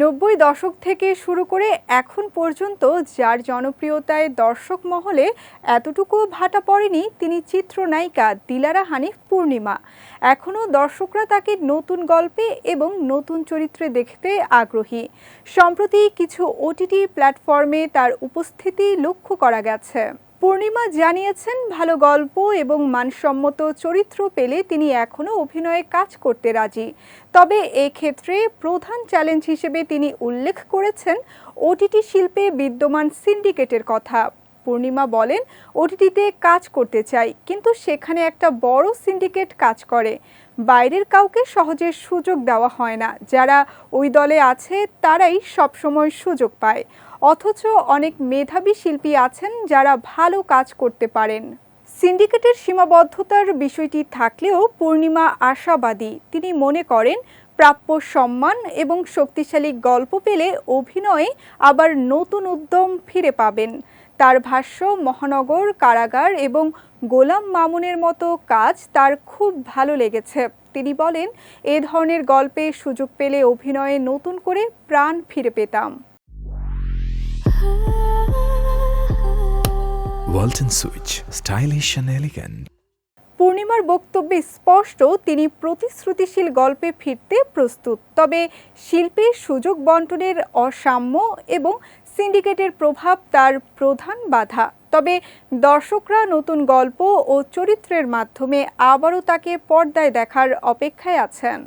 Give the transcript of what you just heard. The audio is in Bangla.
নব্বই দশক থেকে শুরু করে এখন পর্যন্ত যার জনপ্রিয়তায় দর্শক মহলে এতটুকু ভাটা পড়েনি তিনি চিত্রনায়িকা দিলারা হানিফ পূর্ণিমা। এখনও দর্শকরা তাকে নতুন গল্পে এবং নতুন চরিত্রে দেখতে আগ্রহী। সম্প্রতি কিছু ওটিটি প্ল্যাটফর্মে তার উপস্থিতি লক্ষ্য করা গেছে। পূর্ণিমা জানিয়েছেন, ভালো গল্প এবং মানসম্মত চরিত্র পেলে তিনি এখনও অভিনয়ে কাজ করতে রাজি। তবে এক্ষেত্রে প্রধান চ্যালেঞ্জ হিসেবে তিনি উল্লেখ করেছেন, ওটিটি শিল্পে বিদ্যমান সিন্ডিকেটের কথা। পূর্ণিমা বলেন, ওটিটিতে কাজ করতে চাই, কিন্তু সেখানে একটা বড় সিন্ডিকেট কাজ করে। বাইরের কাউকে সহজে সুযোগ দেওয়া হয় না। যারা ওই দলে আছে, তারাই সবসময় সুযোগ পায়। অথচ অনেক মেধাবী শিল্পী আছেন যারা ভালো কাজ করতে পারেন। সিন্ডিকেটের সীমাবদ্ধতার বিষয়টি থাকলেও পূর্ণিমা আশাবাদী। তিনি মনে করেন, প্রাপ্য সম্মান এবং শক্তিশালী গল্প পেলে অভিনয়ে আবার নতুন উদ্যম ফিরে পাবেন। তার ভাষ্য, মহানগর কারাগার এবং গোলাম মামুনের মতো কাজ তার খুব ভালো লেগেছে। তিনি বলেন, এ ধরনের গল্পে সুযোগ পেলে অভিনয়ে নতুন করে প্রাণ ফিরে পেতাম। Walton switch stylish and elegant পূর্ণিমার বক্তব্যে স্পষ্ট, তিনি প্রতিশ্রুতিশীল গল্পে ফিরতে প্রস্তুত। তবে শিল্পের সুযোগ বন্টনের অসাম্য এবং সিন্ডিকেটের প্রভাব তার প্রধান বাধা। তবে দর্শকরা নতুন গল্প ও চরিত্রের মাধ্যমে আবারও তাকে পর্দায় দেখার অপেক্ষায় আছেন।